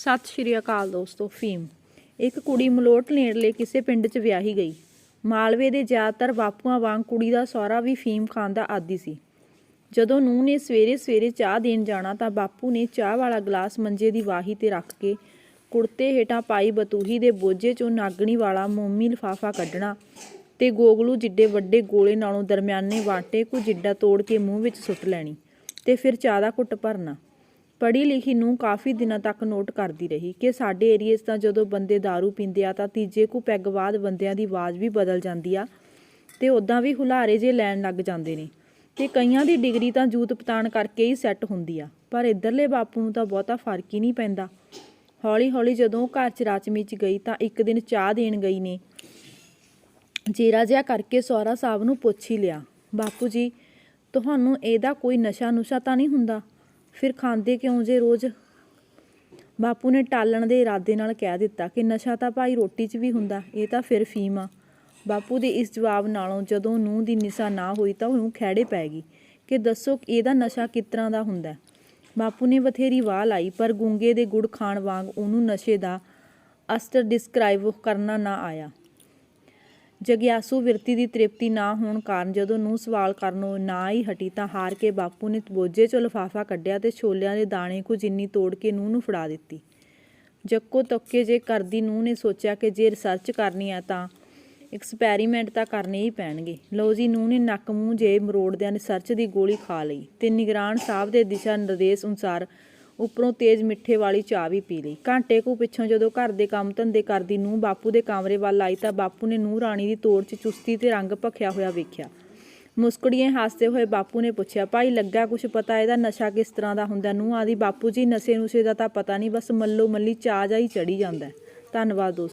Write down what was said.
ਸਤਿ ਸ਼੍ਰੀ ਅਕਾਲ ਦੋਸਤੋ, ਫੀਮ। ਇੱਕ ਕੁੜੀ ਮਲੋਟ ਨੇੜਲੇ ਕਿਸੇ ਪਿੰਡ 'ਚ ਵਿਆਹੀ ਗਈ। ਮਾਲਵੇ ਦੇ ਜ਼ਿਆਦਾਤਰ ਬਾਪੂਆਂ ਵਾਂਗ ਕੁੜੀ ਦਾ ਸਹੁਰਾ ਵੀ ਫੀਮ ਖਾਣ ਦਾ ਆਦੀ ਸੀ। ਜਦੋਂ ਨੂੰਹ ਨੇ ਸਵੇਰੇ ਸਵੇਰੇ ਚਾਹ ਦੇਣ ਜਾਣਾ ਤਾਂ ਬਾਪੂ ਨੇ ਚਾਹ ਵਾਲਾ ਗਲਾਸ ਮੰਜੇ ਦੀ ਵਾਹੀ ਤੇ ਰੱਖ ਕੇ ਕੁੜਤੇ ਹੇਠਾਂ ਪਾਈ ਬਤੂਹੀ ਦੇ ਬੋਝੇ 'ਚੋਂ ਨਾਗਣੀ ਵਾਲਾ ਮੋਮੀ ਲਿਫਾਫਾ ਕੱਢਣਾ ਤੇ ਗੋਗਲੂ ਜਿੱਡੇ ਵੱਡੇ ਗੋਲੇ ਨਾਲੋਂ ਦਰਮਿਆਨੇ ਵਾਟੇ ਕੁ ਜਿੱਡਾ ਤੋੜ ਕੇ ਮੂੰਹ ਵਿੱਚ ਸੁੱਟ ਲੈਣੀ ਤੇ ਫਿਰ ਚਾਹ ਦਾ ਘੁੱਟ ਭਰਨਾ। ਪੜ੍ਹੀ ਲਿਖੀ ਨੂੰ ਕਾਫੀ ਦਿਨਾਂ ਤੱਕ ਨੋਟ ਕਰਦੀ ਰਹੀ ਕਿ ਸਾਡੇ ਏਰੀਏ 'ਚ ਤਾਂ ਜਦੋਂ ਬੰਦੇ दारू ਪੀਂਦੇ ਆ ਤਾਂ ਤੀਜੇ ਕੁ ਪੈਗ ਬਾਅਦ ਬੰਦਿਆਂ ਦੀ ਆਵਾਜ਼ ਵੀ ਬਦਲ ਜਾਂਦੀ ਆ ਤੇ ਉਦਾਂ ਵੀ ਹੁਲਾਰੇ ਜੇ ਲੈਣ ਲੱਗ ਜਾਂਦੇ ਨੇ। ਤੇ ਕਈਆਂ ਦੀ ਡਿਗਰੀ ਤਾਂ ਜੂਤ ਪਤਾਣ ਕਰਕੇ ਹੀ ਸੈੱਟ ਹੁੰਦੀ ਆ, ਪਰ ਇਧਰਲੇ ਬਾਪੂ ਨੂੰ ਤਾਂ ਬਹੁਤਾ ਫ਼ਰਕ ਹੀ ਨਹੀਂ ਪੈਂਦਾ। ਹੌਲੀ ਹੌਲੀ ਜਦੋਂ ਘਰ 'ਚ ਰਾਚਮੀ 'ਚ ਗਈ ਤਾਂ ਇੱਕ ਦਿਨ ਚਾਹ ਦੇਣ ਗਈ ਨੇ। ਜੀਰਾ ਜਿਹਾ ਕਰਕੇ ਸਹੁਰਾ ਸਾਹਿਬ ਨੂੰ ਪੁੱਛ ਹੀ ਲਿਆ, ਬਾਪੂ ਜੀ, ਤੁਹਾਨੂੰ ਇਹਦਾ ਕੋਈ ਨਸ਼ਾ ਨੁਸ਼ਾ ਤਾਂ ਨਹੀਂ ਹੁੰਦਾ? ਫਿਰ ਖਾਂਦੇ ਕਿਉਂ ਜੇ ਰੋਜ਼? ਬਾਪੂ ਨੇ ਟਾਲਣ ਦੇ ਇਰਾਦੇ ਨਾਲ ਕਹਿ ਦਿੱਤਾ ਕਿ ਨਸ਼ਾ ਤਾਂ ਭਾਈ ਰੋਟੀ 'ਚ ਵੀ ਹੁੰਦਾ, ਇਹ ਤਾਂ ਫਿਰ ਫੀਮ ਆ। ਬਾਪੂ ਦੇ ਇਸ ਜਵਾਬ ਨਾਲੋਂ ਜਦੋਂ ਨੂੰਹ ਦੀ ਨਿਸਾ ਨਾ ਹੋਈ ਤਾਂ ਉਹਨੂੰ ਖਹਿੜੇ ਪੈ ਗਈ ਕਿ ਦੱਸੋ ਇਹਦਾ ਨਸ਼ਾ ਕਿਸ ਤਰ੍ਹਾਂ ਦਾ ਹੁੰਦਾ? ਬਾਪੂ ਨੇ ਬਥੇਰੀ ਵਾਹ ਲਾਈ, ਪਰ ਗੁੰਗੇ ਦੇ ਗੁੜ ਖਾਣ ਵਾਂਗ ਉਹਨੂੰ ਨਸ਼ੇ ਦਾ ਅਸਰ ਡਿਸਕ੍ਰਾਈਬ ਕਰਨਾ ਨਾ ਆਇਆ। ਜਗਿਆਸੂ ਵਿਰਤੀ ਦੀ ਤ੍ਰਿਪਤੀ ਨਾ ਹੋਣ ਕਾਰਨ ਜਦੋਂ ਨੂੰ ਸਵਾਲ ਕਰਨੋਂ ਨਾ ਹੀ ਹਟੀ ਤਾਂ ਹਾਰ ਕੇ ਬਾਪੂ ਨੇ ਬੋਝੇ ਚੋਂ ਲਿਫਾਫਾ ਕੱਢਿਆ ਤੇ ਛੋਲਿਆਂ ਦੇ ਦਾਣੇ ਕੁ ਜਿੰਨੀ ਤੋੜ ਕੇ ਨੂੰਹ ਨੂੰ ਫੜਾ ਦਿੱਤੀ। ਜੱਕੋ ਤੱਕੇ ਜੇ ਕਰਦੀ ਨੂੰਹ ਨੇ ਸੋਚਿਆ ਕਿ ਜੇ ਰਿਸਰਚ ਕਰਨੀ ਹੈ ਤਾਂ ਐਕਸਪੈਰੀਮੈਂਟ ਤਾਂ ਕਰਨੇ ਹੀ ਪੈਣਗੇ। ਲਓ ਜੀ ਨੂੰਹ ਨੇ ਨੱਕ ਮੂੰਹ ਜੇ ਮਰੋੜਦਿਆਂ ਰਿਸਰਚ ਦੀ ਗੋਲੀ ਖਾ ਲਈ ਤੇ ਨਿਗਰਾਨ ਸਾਹਿਬ ਦੇ ਦਿਸ਼ਾ ਨਿਰਦੇਸ਼ ਅਨੁਸਾਰ ਉੱਪਰੋਂ ਤੇਜ਼ ਮਿੱਠੇ ਵਾਲੀ ਚਾਹ ਵੀ ਪੀ ਲਈ। ਘੰਟੇ ਕੁ ਪਿੱਛੋਂ ਜਦੋਂ ਘਰ ਦੇ ਕੰਮ ਧੰਦੇ ਕਰਦੀ ਨੂੰ ਬਾਪੂ ਦੇ ਕਮਰੇ ਵੱਲ ਆਈ ਤਾਂ ਬਾਪੂ ਨੇ ਨੂੰਹ ਰਾਣੀ ਦੀ ਤੋੜ 'ਚ ਚੁਸਤੀ ਤੇ ਰੰਗ ਭਖਿਆ ਹੋਇਆ ਵੇਖਿਆ। ਮੁਸਕੜੀਆਂ ਹੱਸਦੇ ਹੋਏ ਬਾਪੂ ਨੇ ਪੁੱਛਿਆ, ਭਾਈ ਲੱਗਾ ਕੁਛ ਪਤਾ ਇਹਦਾ ਨਸ਼ਾ ਕਿਸ ਤਰ੍ਹਾਂ ਦਾ ਹੁੰਦਾ? ਨੂੰ ਆਦੀ, ਬਾਪੂ ਜੀ ਨਸ਼ੇ ਨੁਸ਼ੇ ਦਾ ਤਾਂ ਪਤਾ ਨਹੀਂ, ਬਸ ਮੱਲੋ ਮੱਲੀ ਚਾਹ ਜਾ ਚੜੀ ਜਾਂਦਾ ਧੰਨਵਾਦ ਦੋਸਤੋ।